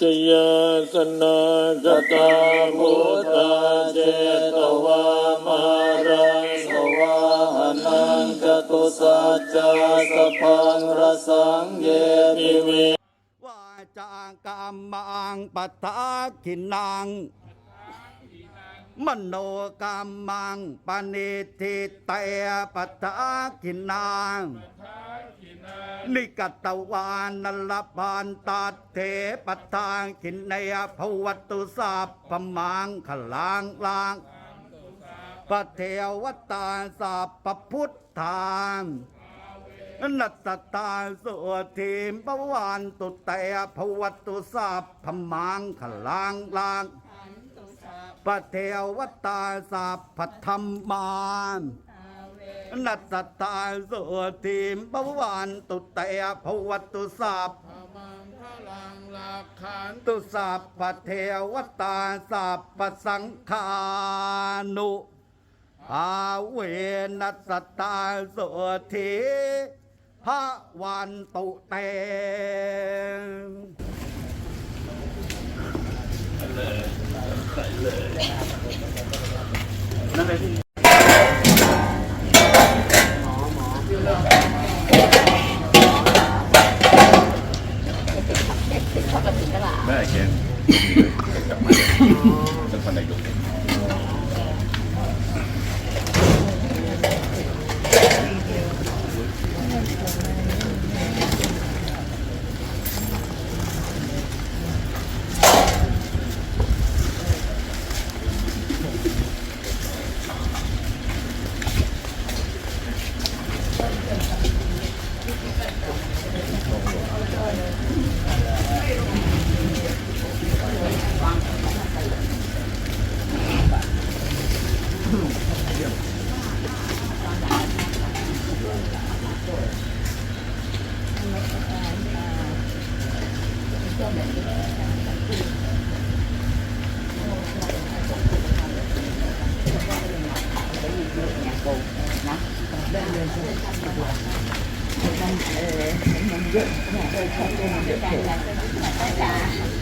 จยสนากตามุตาเจตวามารังสวาหนังจตุสัจจสพังรสังเยปิเววาจากรรมังปัตตาขินังมโนกรรมังปณิทิเตปัตตาขินัง นิกตวานนลพันตัดเทปัตตาขินในภวัตุสัพมังขลังลางปะเทวตาสัพพพุทธานนัตตาสุทิมปวันตุเตภวัตุสัพมังขลังลางปะเทวตาสัพพธรรมาน นัตตาสุทิมปวันตุเตภวัตุสัพมังพลังหลักขันตุสัพพเทวตาสัพพสังฆานุอาเวนัสตาสุทิพระวันตุเตแสีวันเกินวันละ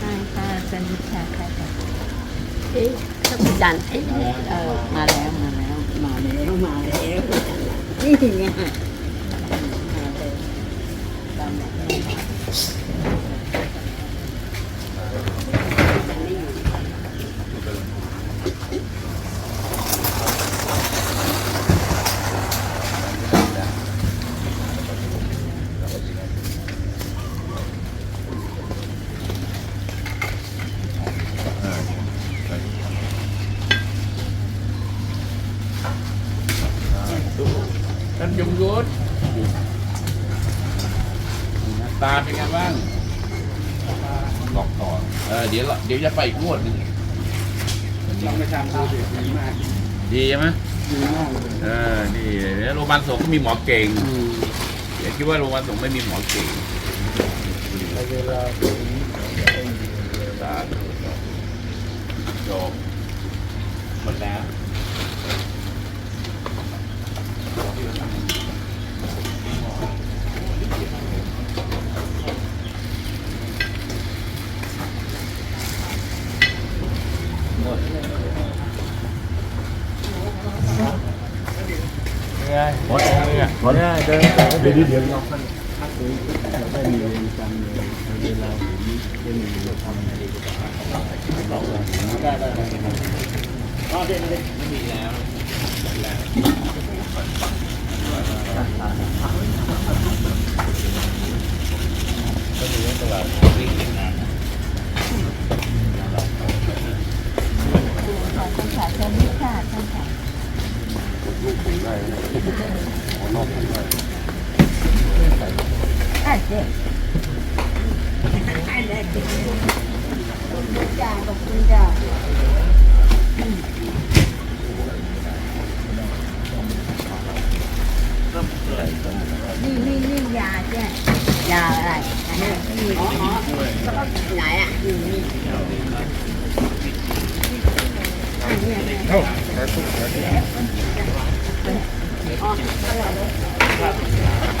ใช่ค่ะสนิทค่ะค่ะ เอ๊ะถ้าพี่จันเอ๊ะเออมาแล้วมาแล้วมาแล้วมาแล้วนี่ไงมา ตาเป็นไงบ้างบอกต่อเออเดี๋ยวเราเดี๋ยวจะไปอีกงวดหนึงลองไปทำดูดิดีมากดีไหมดีมากเลยเออนี่เดี๋ยวโรงพยาบาลสงฆ์ก็มีหมอเก่งเดี๋ยวคิดว่าโรงพยาบาลสงฆ์ไม่มีหมอเก่งเวลาสาธุจบหมดแล้ว หมดแล้วเนี่ยหมดแล้วเดินเดี๋ยวเดี๋ยวได้มีเวรกรรมเลยเวลาผมได้มีทำอะไรได้ได้ได้อ๋อเด็ดเด็ดไม่มีแล้ว ท่านค่ะเชิญนี่ค่ะท่านค่ะ อะเจ๊จ้าขอบคุณจ้านี่นี่นี่ยาเจ๊ยาอะไรอันนี้นี่อ๋อแล้วก็ไหนอะนี่นี่ อันนี้อันนี้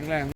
ข็งแรง